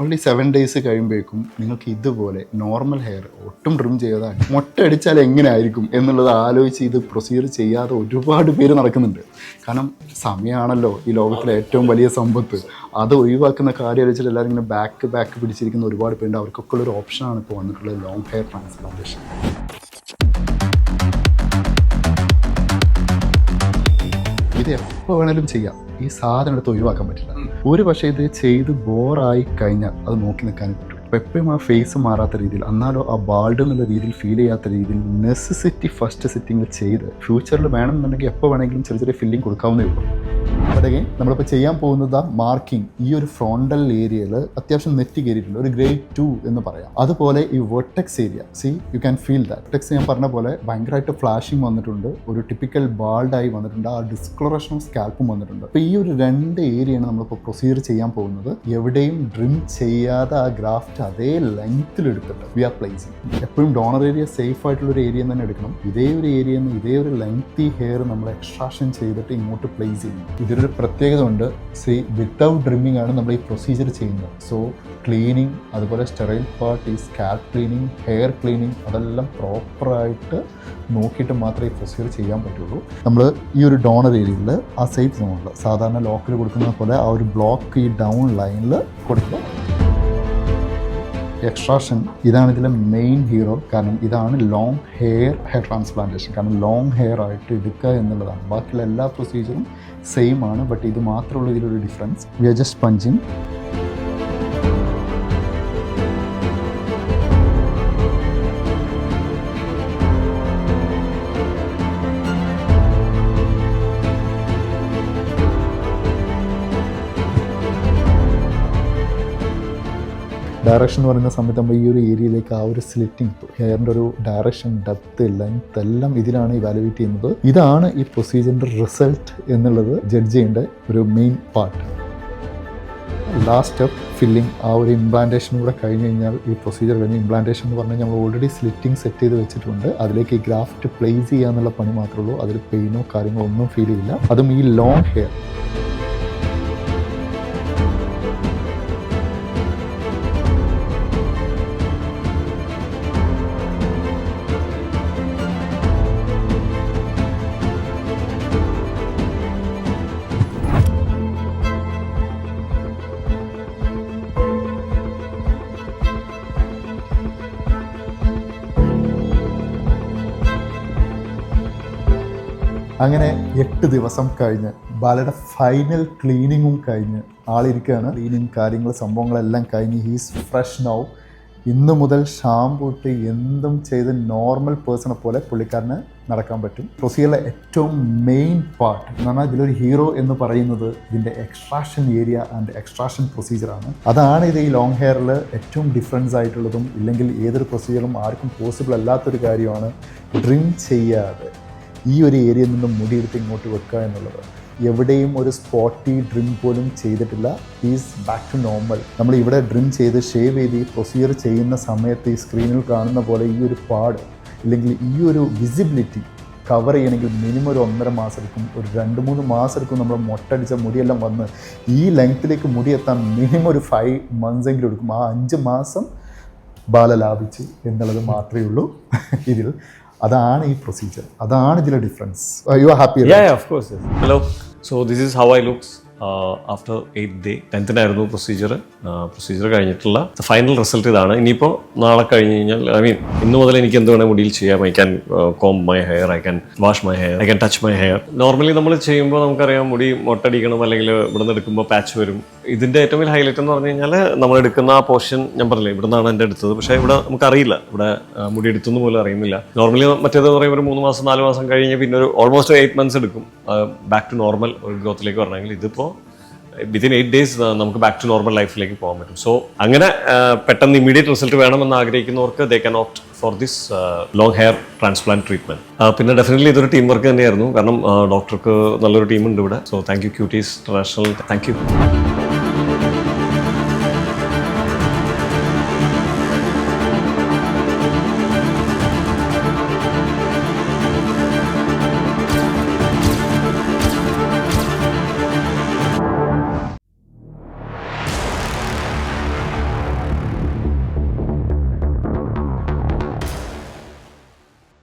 Only seven days കഴിയുമ്പോഴേക്കും നിങ്ങൾക്ക് ഇതുപോലെ നോർമൽ ഹെയർ ഒട്ടും ട്രിം ചെയ്യാതെ മുട്ട അടിച്ചാൽ എങ്ങനെ ആയിരിക്കും എന്നുള്ളത് ആലോചിച്ച് ഇത് പ്രൊസീജിയർ ചെയ്യാതെ ഒരുപാട് പേര് നടക്കുന്നുണ്ട്. കാരണം സമയമാണല്ലോ ഈ ലോകത്തിലെ ഏറ്റവും വലിയ സമ്പത്ത്. അത് ഒഴിവാക്കുന്ന കാര്യം വെച്ചിട്ട് എല്ലാവരും ഇങ്ങനെ ബാക്ക് ബാക്ക് പിടിച്ചിരിക്കുന്ന ഒരുപാട് പേരുണ്ട്. അവർക്കൊക്കെ ഉള്ളൊരു ഓപ്ഷനാണ് ഇപ്പോൾ വന്നിട്ടുള്ളത് ലോങ് ഹെയർ ട്രാൻസ്പ്ലാന്റേഷൻ ഇത് എപ്പോൾ വേണേലും ചെയ്യാം. ഈ സാധനം എടുത്ത് ഒഴിവാക്കാൻ പറ്റില്ല. ഒരു പക്ഷേ ഇത് ചെയ്ത് ബോറായി കഴിഞ്ഞാൽ അത് നോക്കി നിൽക്കാൻ പറ്റും. അപ്പോൾ എപ്പോഴും ആ ഫേസ് മാറാത്ത രീതിയിൽ എന്നാലോ ആ ബാൾഡ് എന്നുള്ള രീതിയിൽ ഫീൽ ചെയ്യാത്ത രീതിയിൽ നെസസിറ്റി ഫസ്റ്റ് സിറ്റിംഗ് ചെയ്ത് ഫ്യൂച്ചറിൽ വേണമെന്നുണ്ടെങ്കിൽ എപ്പോൾ വേണമെങ്കിലും ചെറിയ ചെറിയ ഫില്ലിംഗ് കൊടുക്കാവുന്നേ ഉള്ളൂ. അവിടെ നമ്മളിപ്പോൾ ചെയ്യാൻ പോകുന്നത് ആ മാർക്കിംഗ് ഈ ഒരു ഫ്രോണ്ടൽ ഏരിയയിൽ അത്യാവശ്യം നെറ്റ് കയറിയിട്ടുണ്ട്. ഒരു ഗ്രേഡ് ടു എന്ന് പറയാം. അതുപോലെ ഈ vertex area see you can feel that vertex ഞാൻ പറഞ്ഞ പോലെ ഭയങ്കരമായിട്ട് ഫ്ലാഷിംഗ് വന്നിട്ടുണ്ട്. ഒരു ടിപ്പിക്കൽ ബാൾഡായി വന്നിട്ടുണ്ട്. ആ ഡിസ്ക്ലറേഷനും സ്കാൽപ്പും വന്നിട്ടുണ്ട്. അപ്പോൾ ഈ ഒരു രണ്ട് ഏരിയയാണ് നമ്മളിപ്പോൾ പ്രൊസീജിയർ ചെയ്യാൻ പോകുന്നത്. എവിടെയും ഡ്രിം ചെയ്യാതെ ആ ഗ്രാഫ്റ്റ് അതേ ലെങ്ത്തിൽ എടുത്തിട്ട് വി ആർ പ്ലേസിങ് എപ്പോഴും ഡോണർ ഏരിയ സേഫ് ആയിട്ടുള്ള ഒരു ഏരിയ തന്നെ എടുക്കണം. ഇതേ ഒരു നിന്ന് ഇതേ ഒരു ലെങ്തി ഹെയർ നമ്മൾ എക്സ്ട്രാക്ഷൻ ചെയ്തിട്ട് ഇങ്ങോട്ട് പ്ലേസ് ചെയ്യുന്നു. ഇതിലൊരു പ്രത്യേകത ഉണ്ട് സി വിത്തൗട്ട് ഡ്രിമ്മിങ് ആണ് നമ്മൾ ഈ പ്രൊസീജിയർ ചെയ്യുന്നത്. സോ ക്ലീനിങ് അതുപോലെ സ്റ്റെറൈൽ പാർട്ട് ഈ സ്കാൽപ്പ് ക്ലീനിങ് ഹെയർ ക്ലീനിങ് അതെല്ലാം പ്രോപ്പറായിട്ട് നോക്കിയിട്ട് മാത്രമേ ഈ പ്രൊസീജിയർ ചെയ്യാൻ പറ്റുള്ളൂ. നമ്മൾ ഈ ഒരു ഡോണർ ഏരിയയിൽ ആ സേഫ് സോണിൽ സാധാരണ ലോക്കിൽ കൊടുക്കുന്ന പോലെ ആ ഒരു ബ്ലോക്ക് ഈ ഡൗൺ ലൈനിൽ കൊടുക്കുക എക്സ്ട്രാഷൻ ഇതാണ് ഇതിലെ മെയിൻ ഹീറോ കാരണം ഇതാണ് ലോങ് ഹെയർ ഹെയർ ട്രാൻസ്പ്ലാന്റേഷൻ കാരണം ലോങ് ഹെയർ ആയിട്ട് എടുക്കുക എന്നുള്ളതാണ്. ബാക്കിയുള്ള എല്ലാ പ്രൊസീജിയറും സെയിം ആണ്. ബട്ട് ഇത് മാത്രമുള്ള ഇതിലൊരു difference we are just punching direction എന്ന് പറയുന്ന സമയത്ത് നമ്മൾ ഈ ഒരു ഏരിയയിലേക്ക് ആ ഒരു സ്ലിറ്റിംഗ് ഹെയറിന്റെ ഒരു ഡയറക്ഷൻ ഡെപ്ത് ലെങ്ത് എല്ലാം ഇതിലാണ് ഇവാലുവേറ്റ് ചെയ്യുന്നത്. ഇതാണ് ഈ പ്രൊസീജിയറിന്റെ റിസൾട്ട് എന്നുള്ളത് ജഡ്ജ് ചെയ്യേണ്ട ഒരു main part last step filling ആ ഒരു ഇംപ്ലാന്റേഷൻ കൂടെ കഴിഞ്ഞ് കഴിഞ്ഞാൽ ഈ പ്രൊസീജിയർ കഴിഞ്ഞ് ഇംപ്ലാന്റേഷൻ എന്ന് പറഞ്ഞാൽ നമ്മൾ ഓൾറെഡി സ്ലിറ്റിംഗ് സെറ്റ് ചെയ്ത് വെച്ചിട്ടുണ്ട്. അതിലേക്ക് ഈ ഗ്രാഫ്റ്റ് പ്ലേസ് ചെയ്യുക എന്നുള്ള പണി മാത്രമേ ഉള്ളൂ. അതിൽ പെയിനോ കാര്യങ്ങളോ ഒന്നും ഫീൽ ചെയ്യില്ല. അതും ഈ ലോങ് ഹെയർ അങ്ങനെ എട്ട് ദിവസം കഴിഞ്ഞ് ബാലയുടെ ഫൈനൽ ക്ലീനിങ്ങും കഴിഞ്ഞ് ആളിരിക്കുകയാണ്. ക്ലീനിങ് കാര്യങ്ങൾ സംഭവങ്ങളെല്ലാം കഴിഞ്ഞ് ഹീസ് ഫ്രഷ് നൗ ഇന്ന് മുതൽ ഷാമ്പൂട്ട് എന്തും ചെയ്ത് നോർമൽ പേഴ്സണെ പോലെ പുള്ളിക്കാരന് നടക്കാൻ പറ്റും. പ്രൊസീജിയറിലെ ഏറ്റവും മെയിൻ പാർട്ട് എന്ന് പറഞ്ഞാൽ ഇതിലൊരു ഹീറോ എന്ന് പറയുന്നത് ഇതിന്റെ എക്സ്ട്രാക്ഷൻ ഏരിയ ആൻഡ് എക്സ്ട്രാക്ഷൻ പ്രൊസീജിയറാണ് അതാണ് ഇത് ഈ ലോങ് ഹെയറിൽ ഏറ്റവും ഡിഫറൻസ് ആയിട്ടുള്ളതും ഇല്ലെങ്കിൽ ഏതൊരു പ്രൊസീജിയറും ആർക്കും പോസിബിൾ അല്ലാത്തൊരു കാര്യമാണ്. ഡ്രിം ചെയ്യാതെ. ഈ ഒരു ഏരിയയിൽ നിന്ന് മുടിയെടുത്ത് ഇങ്ങോട്ട് വെക്കുക എന്നുള്ളത്. എവിടെയും ഒരു സ്പോട്ടി ഡ്രിം പോലും ചെയ്തിട്ടില്ല. ഈസ് ബാക്ക് ടു നോർമൽ നമ്മൾ ഇവിടെ ഡ്രിം ചെയ്ത് ഷേവ് ചെയ്ത് ഈ പ്രൊസീജിയർ ചെയ്യുന്ന സമയത്ത് ഈ സ്ക്രീനിൽ കാണുന്ന പോലെ ഈ ഒരു പാട് ഇല്ലെങ്കിൽ ഈ ഒരു വിസിബിലിറ്റി കവർ ചെയ്യണമെങ്കിൽ മിനിമം ഒരു ഒന്നര മാസം എടുക്കും ഒരു രണ്ട് മൂന്ന് മാസം എടുക്കും നമ്മൾ മൊട്ടടിച്ച മുടിയെല്ലാം വന്ന് ഈ ലെങ്ത്തിലേക്ക് മുടി എത്താൻ മിനിമം ഒരു ഫൈവ് മന്ത്സ് എങ്കിലും എടുക്കും. ആ അഞ്ച് മാസം ബാല ലാഭിച്ചു എന്നുള്ളത് മാത്രമേ ഉള്ളൂ. ഇതിൽ അതാണ് ഈ പ്രൊസീജിയർ അതാണ് ഇതിലെ difference you are happy Yeah, yeah, of course. Yes. Hello. So this eight day. ടെൻത്തിനായിരുന്നു പ്രൊസീജിയർ പ്രൊസീജിയർ കഴിഞ്ഞിട്ടുള്ള ഫൈനൽ റിസൾട്ട് ഇതാണ്. ഇനിയിപ്പോൾ നാളെ കഴിഞ്ഞ് കഴിഞ്ഞാൽ ഐ മീൻ ഇന്ന് മുതൽ എനിക്ക് എന്ത് വേണേൽ മുടിയിൽ ചെയ്യാം. I can comb my hair I can wash my hair I can touch my hair normally നമ്മൾ ചെയ്യുമ്പോൾ നമുക്കറിയാം മുടി മൊട്ടടിക്കണം അല്ലെങ്കിൽ ഇവിടെ നിന്ന് എടുക്കുമ്പോൾ പാച്ച് വരും. ഇതിന്റെ ഏറ്റവും വലിയ ഹൈലൈറ്റ് എന്ന് പറഞ്ഞു കഴിഞ്ഞാൽ നമ്മൾ എടുക്കുന്ന ആ പോർഷൻ ഞാൻ പറഞ്ഞില്ലേ ഇവിടെ നിന്നാണ് എന്റെ എടുത്തത്. പക്ഷേ ഇവിടെ നമുക്കറിയില്ല. ഇവിടെ മുടി എടുത്തെന്ന് പോലും അറിയുന്നില്ല. നോർമലി മറ്റേത് പറയുമ്പോൾ ഒരു മൂന്ന് മാസം നാല് മാസം കഴിഞ്ഞ് പിന്നെ ഒരു ഓൾമോസ്റ്റ് എയ്റ്റ് മന്ത്സ് എടുക്കും. ബാക്ക് ടു നോർമൽ ഒരു ഗ്രോത്തിലേക്ക് വരണമെങ്കിൽ. ഇതിപ്പോൾ വിത്തിൻ എയ്റ്റ് ഡേയ്സ് നമുക്ക് ബാക്ക് ടു നോർമൽ ലൈഫിലേക്ക് പോകാൻ പറ്റും. സോ അങ്ങനെ ആ, പെട്ടെന്ന് ഇമീഡിയറ്റ് റിസൾട്ട് വേണമെന്ന് ആഗ്രഹിക്കുന്നവർക്ക് they can opt for this long hair transplant treatment പിന്നെ ഡെഫിനറ്റ്ലി ഇതൊരു ടീം വർക്ക് തന്നെയായിരുന്നു. കാരണം ഡോക്ടർക്ക് നല്ലൊരു ടീമുണ്ട് ഇവിടെ. So thank you Cutis International thank you